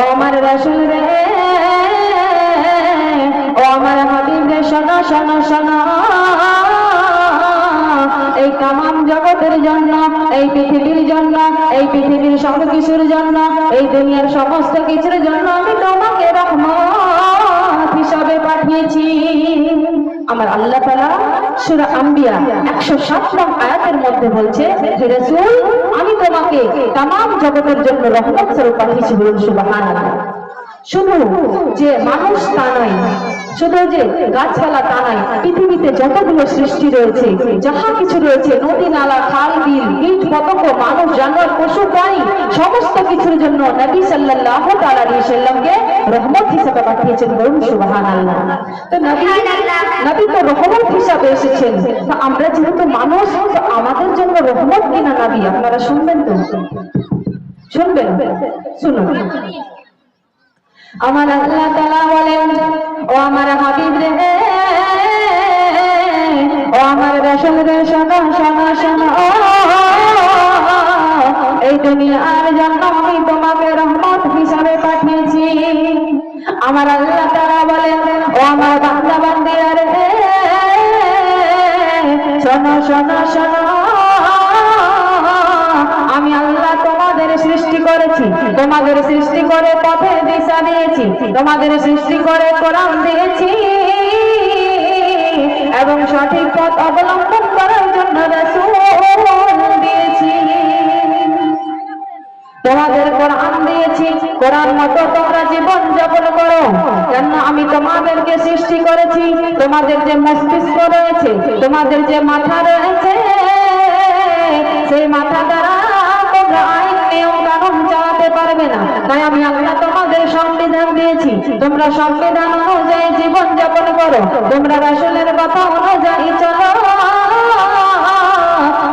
ও আমার রসুল রে ও আমার হাবিব রে, শোনো শোনো এই তামাম জগতের জন্য, এই পৃথিবীর জন্য, এই পৃথিবীর সব কিছুর জন্য, এই দুনিয়ার সমস্ত কিছুর জন্য আমি তোমাকে রহমত হিসাবে পাঠিয়েছি। আমার আল্লাহ তালা সুরা আম্বিয়া একশো সাত নং আয়াতের মধ্যে বলছে, হে রাসূল আমি তাম জগতের জন্য রহমত স্বরূপ পাঠিয়েছি বলুন সুবহানাল্লাহ। শুধু যে মানুষ তা নয় শুধু যে গাছপালা তা নয় পৃথিবীতে যতগুলো সৃষ্টি রয়েছে যাহা কিছু রয়েছে নদী নালা খাল বিল কীট পতঙ্গ মানুষ জানোয়ার পশু প্রাণী সমস্ত কিছুর জন্য নবী সাল্লামকে রহমত হিসেবে পাঠিয়েছেন বলুন সুবহানাল্লাহ। তো নবী নবী তো রহমত হিসাবে এসেছেন। আমরা যেহেতু মানুষ তো আমাদের জন্য রহমত কিনা নবী আপনারা শুনবেন তো? শুনবেন? শুনুন। আমার আল্লাহ তালা বলেন, ও আমার হাবিব রে, ও আমার রসুল রে, শোনো শোনো শোনো। এই দুনিয়ার জন্য আমি তোমাকে রহমত হিসাবে পাঠিয়েছি। আমার আল্লাহ তালা বলেন, ও আমার বান্দা বান্দিরা রে, শোনো শোনো শোনো। করেছি, তোমাদের সৃষ্টি করে পথের দিশা দিয়েছি, তোমাদের সৃষ্টি করে কোরআন দিয়েছি। এবং সঠিক পথ অবলম্বন করার জন্য দিয়েছি। তোমাদের কোরআন দিয়েছি, কোরআন মতো তোমরা জীবন যাপন করো কেন আমি তোমাদেরকে সৃষ্টি করেছি, তোমাদের যে মস্তিষ্ক রয়েছে, তোমাদের যে মাথা রয়েছে, সেই মাথা দ্বারা তোমরা পারবে না। তাই আমি আল্লাহ তোমাদের সংবিধান দিয়েছি। তোমরা সংবিধান অনুযায়ী জীবন যাপন করো। তোমরা রাসূলের কথা অনুযায়ী চলো।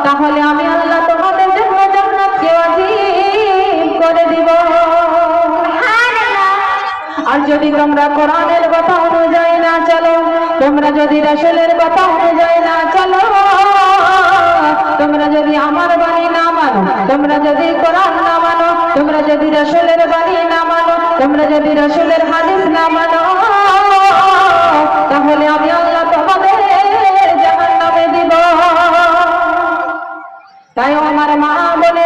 তাহলে আমি আল্লাহ তোমাদের জন্য জান্নাতকে ওয়াজিব করে দিব। আর যদি তোমরা কোরআনের কথা অনুযায়ী না চলো, তোমরা যদি রাসূলের কথা অনুযায়ী না চলো, তোমরা যদি আমার বাণী না মানো, তোমরা যদি কোরআন যদি রাসূলের বাণী না মানো, তোমরা যদি রাসূলের হাদিস না মানো, তাহলে আমি আল্লাহ তোমাদের জাহান্নামে দিব। তাই আমার মা বলে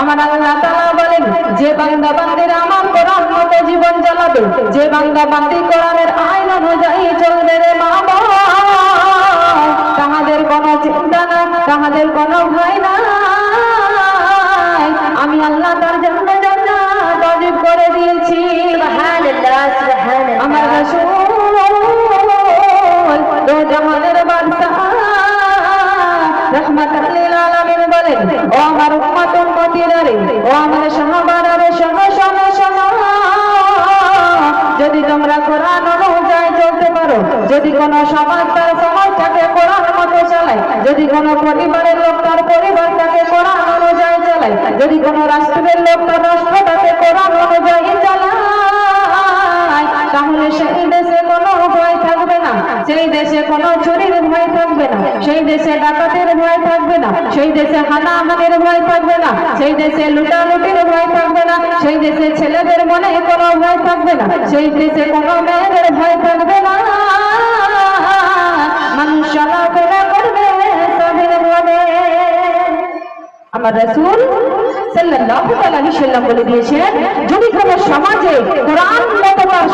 আমার আল্লাহ তাআলা বলেন, যে বান্দা বান্দিরা আমার কোরআন মতো জীবন চালাবে, যে বান্দা বান্দি কোরআনের আইন অনুযায়ী চলবে রে মা তাহাদের কোনো চিন্তা নাই, তাহাদের কোনো ভয় নাই। কোন সমাজ তার সমাজটাকে কোরআন মতো চালায়। যদি কোন পরিবারের লোক তার পরিবারটাকে কোরআন অনুযায়ী চালায়। যদি কোন রাষ্ট্রের লোক তার রাষ্ট্রটাকে কোরআন অনুযায়ী চালায়, তাহলে সেই দেশে কোনো ভয় থাকবে না। সেই দেশে কোনো চুরির ভয় থাকবে না। সেই দেশে ডাকাতের ভয় থাকবে না। সেই দেশে হানাহানির ভয় থাকবে না। সেই দেশে লুটালুটির ভয় থাকবে না। সেই দেশে ছেলেদের মনে কোনো ভয় থাকবে না। সেই দেশে কোনো মেয়েদের ভয় থাকবে না। মানুষ আমার রাসূল যদি কোনো সমাজে কোরআন মতো তার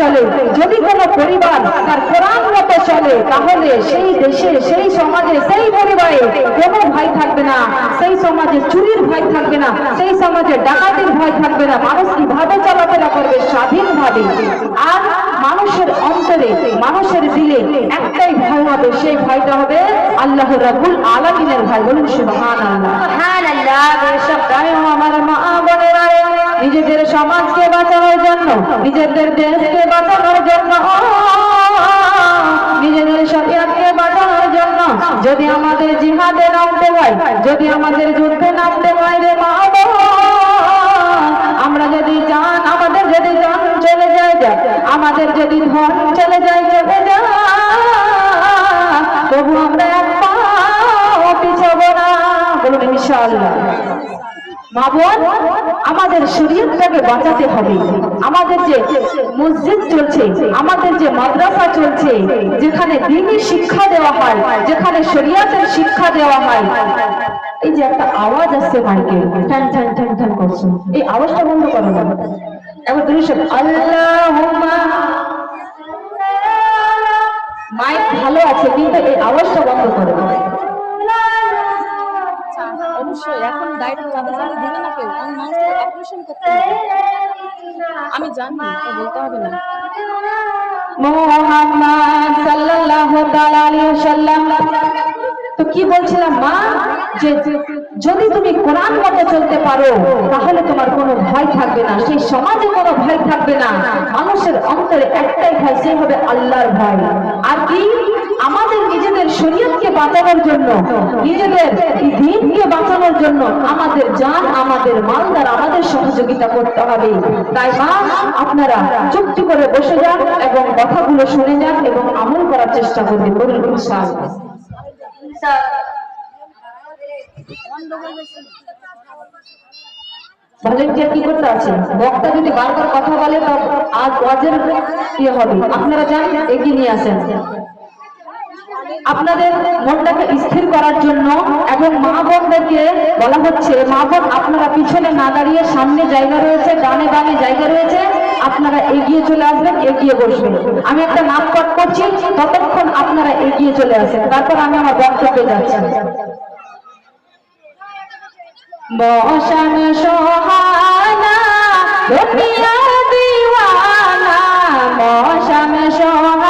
চলে, যদি কোনো পরিবার তার কোরআন মতো চলে, তাহলে সেই দেশে, সেই সমাজে, সেই পরিবারে কোনো ভয় থাকবে না, সেই সমাজে চুরির ভয় থাকবে না, সেই সমাজে ডাকাতির ভয় থাকবে না, মানুষ কীভাবে চলাফেরা করবে স্বাধীনভাবে? আর মানুষের অন্তরে, মানুষের দিলে একটাই ভয় হবে, সেই ভয়টা হবে আল্লাহ রাব্বুল আলামিনের ভয় বলুন নিজেদের সমাজকে বাঁচানোর জন্য, নিজেদের দেশকে বাঁচানোর জন্য, নিজেদের শরীয়তকে বাঁচানোর জন্য, যদি আমাদের জিহাদে নামতে হয়, যদি আমাদের যুদ্ধে নামতে হয় রে মা আমরা যদি জান আমাদের যদি জান চলে যায় যাক আমাদের যদি ধন চলে যায় চলে তবু আমরা মা বোন, আমাদের শরীরটাকে বাঁচাতে হবে। আমাদের যে মসজিদ চলছে, আমাদের যে মাদ্রাসা চলছে, যেখানে দিনই শিক্ষা দেওয়া হয়, যেখানে শরিয়াতের শিক্ষা দেওয়া হয়। এই যে একটা আওয়াজ আসছে মাইকে ঠ্যান ঠ্যান ঠ্যান ঠ্যান করছে। এই আওয়াজটা বন্ধ করো না। এবার সব আল্লাহুম্মা মাইক ভালো আছে, কিন্তু এই আওয়াজটা বন্ধ করো। অবশ্যই এখন চাঁদা চাঁদা দিবে না কেউ। মানুষকে অপারেশন করতে হবে আমি জানি তো বলতে হবে না। মোহাম্মদ সাল্লাল্লাহু তাআলা তো কি বলছিলাম মা? যে যদি তুমি কোরআন মতো চলতে পারো তাহলে তোমার কোনো ভয় থাকবে না। সেই সমাজে কোনো ভয় থাকবে না। মানুষের অন্তরে একটাই ভয় সে হবে আল্লাহর ভয় আর কি আমাদের নিজেদের শরীয়তকে বাঁচানোর জন্য নিজেদের দিনকে বাঁচানোর জন্য আমাদের জান আমাদের মাল দ্বারা আমাদের সহযোগিতা করতে হবে। তাই মা আপনারা চুক্তি করে বসে যান এবং কথাগুলো শুনে যান এবং আমল করার চেষ্টা করবেন। বলুন ভলেন্টিয়ার কি করতে আছে বক্তা যদি বারবার কথা বলে তো আজ ওয়াজের ইয়ে হবে। আপনারা যান এগিয়ে নিয়ে আসেন। আপনাদের মনটাকে স্থির করার জন্য এবং মা বোনদেরকে বলা হচ্ছে, মা বোন, আপনারা পিছনে না দাঁড়িয়ে সামনে জায়গা রয়েছে, ডানে বামে জায়গা রয়েছে, আপনারা এগিয়ে চলে আসবেন, এগিয়ে বসবেন। আমি একটা নাম কট করছি, ততক্ষণ আপনারা এগিয়ে চলে আসেন। তারপর আমি আমার বক্তব্যে যাচ্ছি। মৌসম সোহানা মৌসম সোহানা।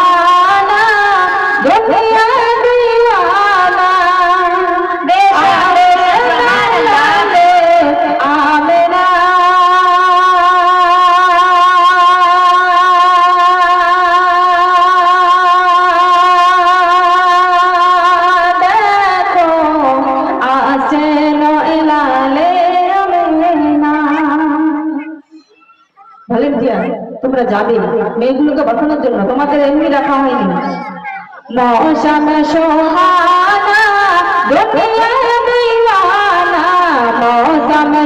তোমরা যাবে মেয়েগুলোকে বসানোর জন্য তোমাদের এমনি রাখা হয়নি। মৌসম সোহানা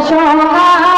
সোহানা।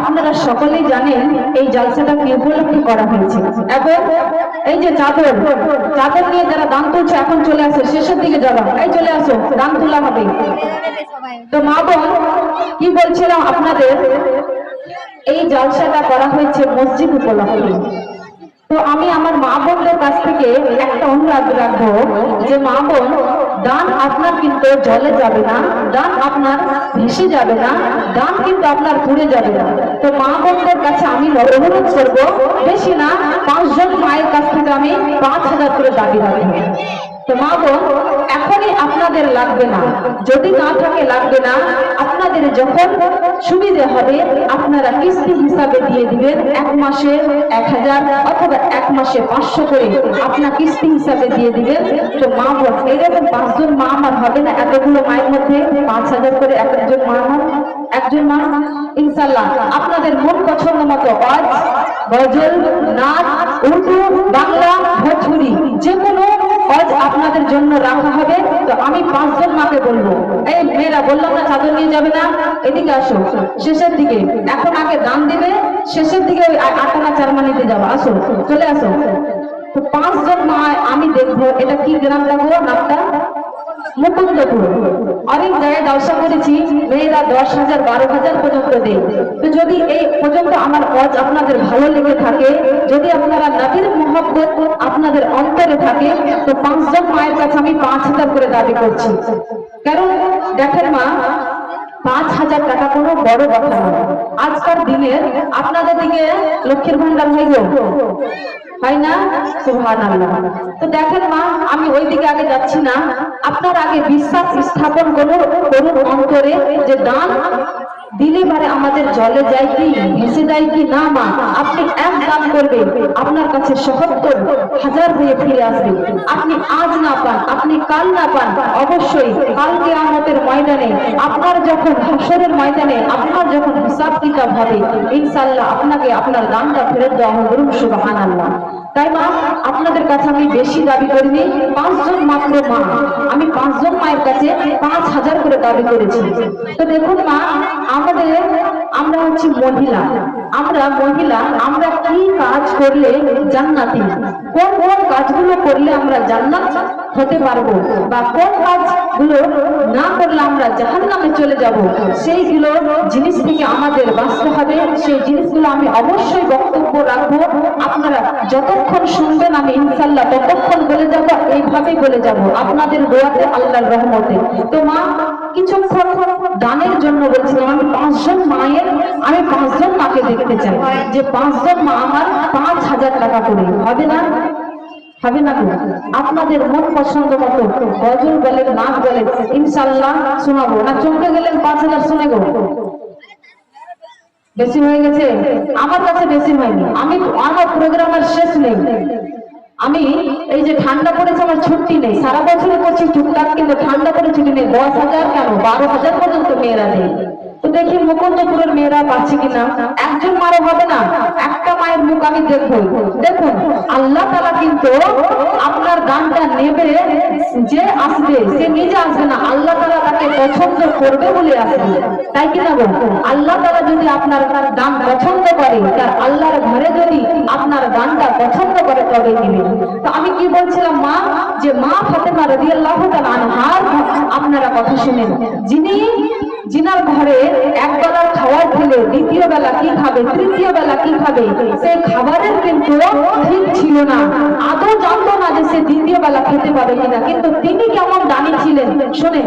আপনারা সকলেই জানেন এই জালসাটা কি করা হয়েছে। এবং এই যে চাদর চাদর নিয়ে যারা দান তুলছে, এখন চলে আসে, শেষের দিকে যাবা। এই চলে আসো, দান তোলা হবে। তো মা বোন কি বলছিলাম আপনাদের? এই জলসাটা করা হয়েছে মসজিদ উপলক্ষে। তো আমি আমার মা বোনদের কাছ থেকে একটা অনুরোধ রাখব যে মা বোন দান আপনার কিন্তু জলে যাবে না দান আপনার ভেসে যাবে না দান কিন্তু আপনার পুড়ে যাবে না। তো মা বোনদের কাছে আমি অনুরোধ করব, বেশি না, পাঁচজন মায়ের কাছ থেকে আমি পাঁচ হাজার করে দাবি রাখব। তো মা বোন এখনই আপনাদের লাগবে না। যদি না থাকে লাগবে না। আপনাদের যখন সুবিধে হবে, আপনারা কিস্তি হিসাবে দিয়ে দিবেন এক মাসে এক হাজার অথবা এক মাসে পাঁচশো করে। আপনার কিস্তি হিসাবে দিয়ে দিবেন। তো মা বোন এইরকম পাঁচজন মা আমার হবে না এতগুলো মায়ের মধ্যে পাঁচ হাজার করে এক একজন মা আমার, একজন মা। ইনশাল্লাহ আপনাদের মন পছন্দ মতো আজ গজল, নাচ, উর্দু, বাংলা, ভোজপুরি যে কোনো আজ আপনাদের জন্য রাখা হবে। তো আমি পাঁচজন মাকে বলব, এই মেয়েরা, বললাম না চাদর নিয়ে যাবে না? এদিকে আসো, শেষের দিকে। এখন আগে দান দিবে, শেষের দিকে ওই আটানা চারমা নিতে যাব। আসো, চলে আসো। তো পাঁচজন মা আমি দেখব, এটা কি গ্রাম লাগবো নামটা মুকুন্দপুর অনেক জায়গায় ব্যবসা করেছি, মেয়েরা দশ হাজার, বারো হাজার পর্যন্ত দেয়। তো যদি এই পর্যন্ত আমার কাজ আপনাদের ভালো লেগে থাকে, যদি আপনারা নবীর মোহাম্মত আপনাদের অন্তরে থাকে, তো পাঁচজন মায়ের কাছে আমি পাঁচ হাজার করে দাবি করছি। কারণ দেখেন মা, পাঁচ হাজার টাকা কোনো বড় কথা আজকাল দিনে আপনাদের দিকে লক্ষ্মীর ভান্ডার হয়ে গেল। হয় না? সুহান তো দেখেন মা, আমি ওই দিকে আগে যাচ্ছি না। আপনার আগে বিশ্বাস স্থাপন করুন করুন অন্তরে যে দান আমাদের জলে যায় কি ভেসে যায় কি? না মা, আপনি এক দান করবেন, আপনার কাছে সহত্তর হাজার হয়ে ফিরে আসবে। আপনি আজ না পান, আপনি কাল না পান, অবশ্যই কালকে আমাদের ময়দানে, আপনার যখন হাসরের ময়দানে, আপনার যখন হিসাব কিতাব হবে ইনশাল্লাহ আপনাকে আপনার দানটা ফেরত দেওয়া হবে সুবাহান আল্লাহ তাই মা, আপনাদের কাছে আমি বেশি দাবি করিনি, পাঁচজন মাত্র মা। আমি পাঁচজন মায়ের কাছে পাঁচ হাজার করে দাবি করেছি। তো দেখুন মা, আমাদের, আমরা হচ্ছে মহিলা। আমরা মহিলা, আমরা কি কাজ করলে জান্নাতি? কোন কোন কাজগুলো করলে আমরা জান্নাত হতে পারব? বা কোন কাজগুলো না করলে আমরা জাহান্নামে চলে যাব। সেইগুলো জিনিস থেকে আমাদের বাঁচতে হবে। সেই জিনিসগুলো আমি অবশ্যই বক্তব্য রাখব। আপনারা যতক্ষণ শুনবেন আমি ইনশাল্লাহ ততক্ষণ বলে যাব, এইভাবেই বলে যাব। আপনাদের দোয়াতে আল্লাহর রহমতে। তো মা, কিছুক্ষণ দানের জন্য বলছিলাম, আমি পাঁচজন মায়ের, আমি পাঁচজন মাকে দেখতে চাই। যে পাঁচজন মা আমার পাঁচ হাজার টাকা করে। হবে না? হবে না আপনাদের মন পছন্দ মতো গজল বলেন নাচ বলেন ইনশাল্লাহ শোনাবো। না, চমকে গেলেন পাঁচ হাজার শুনে গো। বেশি হয়ে গেছে? আমার কাছে বেশি হয়নি। আমি আমার প্রোগ্রামের শেষ নেই। আমি এই যে ঠান্ডা পড়েছে, আমার ছুটি নেই। সারা বছর করছি টুকটাক, কিন্তু ঠান্ডা করে ছুটি নেই। দশ হাজার কেন? বারো হাজার পর্যন্ত মেয়েরা নেই। তো দেখি মুকুন্দপুরের মেয়েরা পাচ্ছে কিনা? একজন মারও হবে না, একটা মায়ের মুখ আমি দেখব। দেখুন, আল্লাহ তালা কিন্তু আপনার গানটা নেবে যে আসবে সে নিজে আসবে না, আল্লাহ তালা তাকে পছন্দ করবে বলে আসবে। তাই কিনা বল আল্লাহ তালা যদি আপনার গান পছন্দ করে, তার আল্লাহর ঘরে যদি আপনার গানটা পছন্দ করে, তবে দিবে তো আমি কি বলছিলাম, মা? যে মা ফাতেমা রাদিয়াল্লাহু তাআলা আনহার আপনারা কথা শুনেন। যিনি জিনার ঘরে এক বেলা খাবার খেলে দ্বিতীয় বেলা কি খাবে, তৃতীয় বেলা কি খাবে সে খাবারের কিন্তু ঠিক ছিল না। আদৌ জানতো না যে সে দ্বিতীয় বেলা খেতে পাবে কিনা, কিন্তু তিনি কেমন দানি ছিলেন, শোনেন।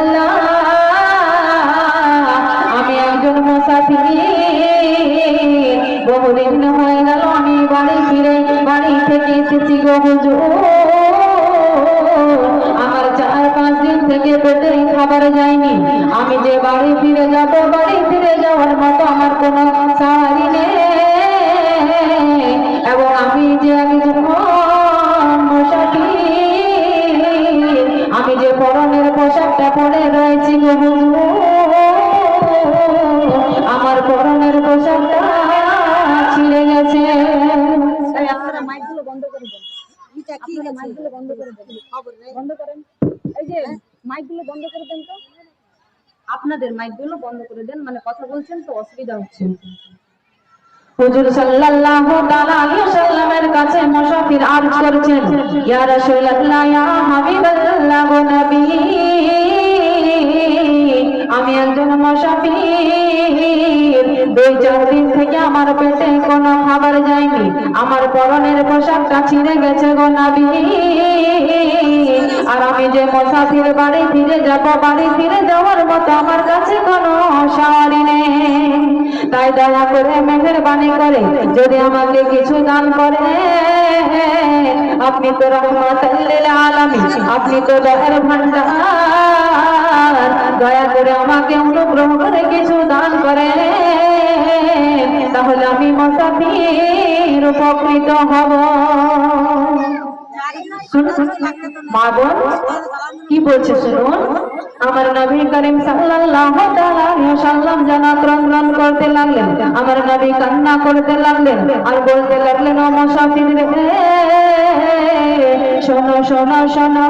আমার চার পাঁচ দিন থেকে পেটে খাবার যায়নি। আমি যে বাড়ি ফিরে যাব, বাড়ি ফিরে যাওয়ার মতো আমার কোনো সারি নেই। এবং আমি যে একজন আপনারা মাইকগুলো বন্ধ করে দেন। বন্ধ করেন। এই যে মাইকগুলো বন্ধ করে দেন তো। আপনাদের মাইকগুলো বন্ধ করে দেন মানে কথা বলছেন তো অসুবিধা হচ্ছে। হুজুর সাল্লাল্লাহু তাআলা আলাইহি ওয়াসাল্লামের কাছে মুসাফির আরজ করছেন ইয়া রাসূলুল্লাহ ইয়া হাবিবাল্লাহ গো নবী আমি একজন মুসাফির দুই চার দিন থেকে আমার পেটে কোনো খাবার যায়নি আমার পরনের পোশাকটা ছিঁড়ে গেছে গো নবী। আর আমি যে মুসাফির বাড়ি ফিরে যাব, বাড়ি ফিরে যাওয়ার মতো আমার কাছে কোনো সারি নেই। তাই দয়া করে মেহেরবানি করে, যদি আমাকে কিছু দান করে, আপনি তো আলামিন, আপনি তো দয়ার ভান্ডার দয়া করে আমাকে অনুগ্রহ করে কিছু দান করে তাহলে আমি মুসাফির উপকৃত হব। মা কি বলছে শুনুন? আমার নবী করিম সাল্লাল্লাহু তাআলা ওয়াসাল্লাম যেন ক্রন্দন করতে লাগলেন, আমার নবী কান্না করতে লাগলেন আর বলতে লাগলেন, ও মুসাফির রে, শোনো শোনো শোনো।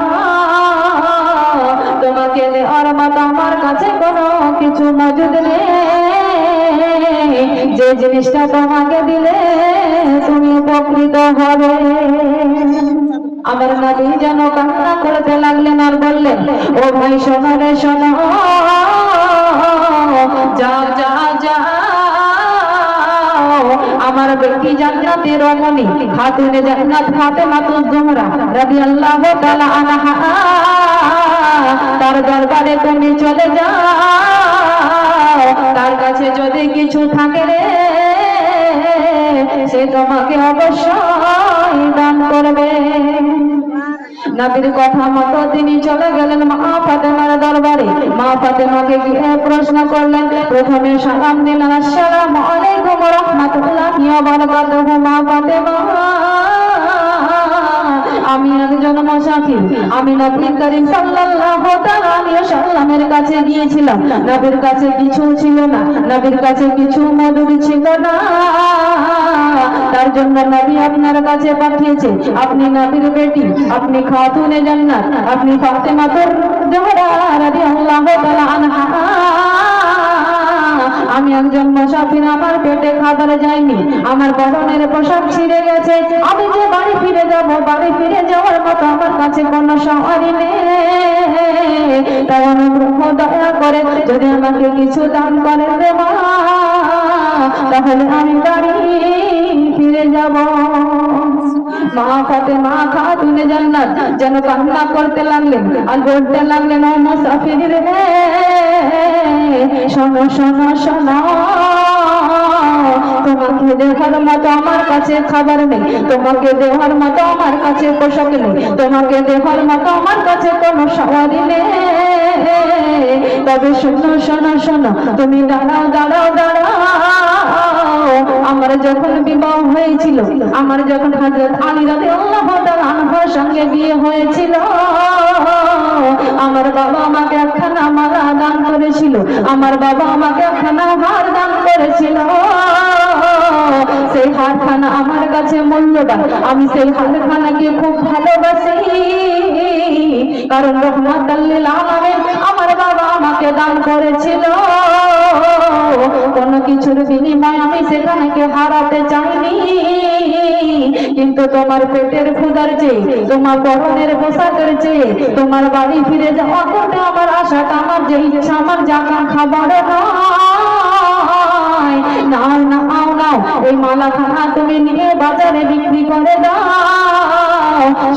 তোমাকে দেওয়ার আমার কাছে কোনো কিছু মজুদ নেই। যে জিনিসটা তোমাকে দিলে তুমি উপকৃত হবে। আমার নবী যেন কান্না করতে লাগলেন আর বললেন, ও ভাই, শোনো রে, শোনো। যা যা যা আমার ব্যক্তি জান্নাতের রমণী খাতুনে জান্নাত ফাতেমা তুজ জোহরা রাদিয়াল্লাহু তাআলা আনহা। তার দরবারে তুমি চলে যাও। তার কাছে যদি কিছু থাকে রে, সে তোমাকে অবশ্যই দান করবে। নবীর কথা মতো তিনি চলে গেলেন মা ফাতেমার দরবারে। মা ফাতেমাকে গিয়ে প্রশ্ন করলেন, প্রথমে সালাম দিলেন, আসসালামু আলাইকুম রাহমাতুল্লাহি ওয়া বারাকাতুহু মা ফাতেমা। করিম সাল্লাল্লাহু কাছে গিয়েছিলাম। নবীর কাছে কিছু ছিল না, নবীর কাছে কিছু মধুর ছিল না। তার জন্য নবী আপনার কাছে পাঠিয়েছে, আপনি নবীর বেটি, আপনি খাতুনে জান্নাত, আপনি ফাতেমা তোর জোহরা রাদিয়াল্লাহু তাআলা আনহা। আমি একজন মুসাফির আমার পেটে খাবার যায়নি, আমার বহনের পোশাক ছিঁড়ে গেছে। আমি যে বাড়ি ফিরে যাব, বাড়ি ফিরে যাওয়ার মতো আমার কাছে কোনো সহারি নেই। তাই অনুগ্রহ দয়া করে যদি আমাকে কিছু দান করে দেবা তাহলে আমি বাড়ি ফিরে যাব। মা ফাতে মা খাতুনে জান্নাত, যেন কান্না করতে লাগলেন আর বলতে লাগলেন, ও মুসাফির রে, শোনো শোনো শোনো, তোমাকে দেওয়ার মতো আমার কাছে খাবার নেই, তোমাকে দেওয়ার মতো আমার কাছে পোশাক নেই, তোমাকে দেওয়ার মতো আমার কাছে কোনো সওয়ারি নেই। তবে শোনো শোনো শোনো, তুমি দাঁড়াও দাঁড়াও দাঁড়াও আমার যখন বিবাহ হয়েছিল, আমার যখন হযরত আলী তাআলা আনহুর সঙ্গে বিয়ে হয়েছিল, আমার বাবা আমাকে একখানা মালা দান করেছিল, আমার বাবা আমাকে একখানা হার দান করেছিল। সেই হারখানা আমার কাছে মূল্যবান, আমি সেই হারখানাকে খুব ভালোবাসি। কারণ রহমত আমার বাবা আমাকে দান করেছিল। কোনো কিছুর বিনিময় আমি সেখানেকে হারাতে চাইনি। কিন্তু তোমার পেটের ক্ষুদার চেয়ে, তোমার পরনের পোশাকের চেয়ে, তোমার বাড়ি ফিরে যাওয়া আমার আশাটা আমার যে আমার জাকা খাবার নাও নাও নাও, এই মালাখানা তুমি নিয়ে বাজারে বিক্রি করে দাও।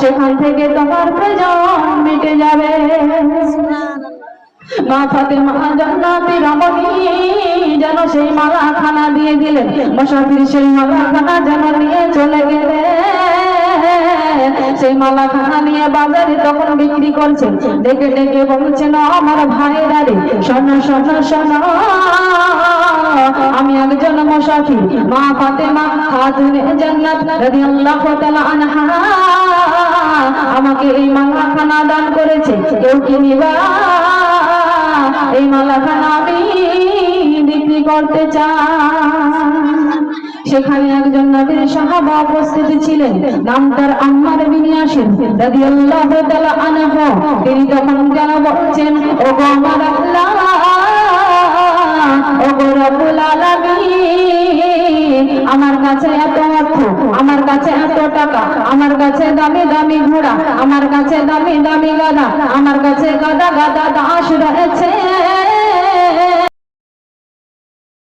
সেখান থেকে তোমার প্রয়োজন মিটে যাবে। মাথাতে ফাতেমা জান্নাতি রমণী, যেন সেই মালা খানা দিয়ে দিলেন মশাফির সেই মালা খানা যেন নিয়ে চলে গেলে। সেই মালা খানা নিয়ে বাজারে তখন বিক্রি করছেন ডেকে ডেকে বলছেন আমার ভাইরা রে, শোনো শোনো শোনো। আমি একজন মুসাফির। মা ফাতেমা খাতুনে জান্নাত রাদিয়াল্লাহু তাআলা আনহা আমাকে এই মালা খানা দান করেছে। কেউ কি নিবা? এই মালাখানা আমি বিক্রি করতে চাই। সেখানে একজন নবীর সাহাবা উপস্থিত ছিলেন, নাম তার আম্মার বিন ইয়াসির রাদিয়াল্লাহু তাআলা আনহু। তিনি তখন যেন বলছেন ও গো আমার আল্লাহ ও রব্বুল আলামিন, আমার কাছে এত অর্থ, আমার কাছে এত টাকা, আমার কাছে দামি দামি ঘোড়া, আমার কাছে দামি দামি গাদা আমার কাছে গাদা গাদা দাস রয়েছে।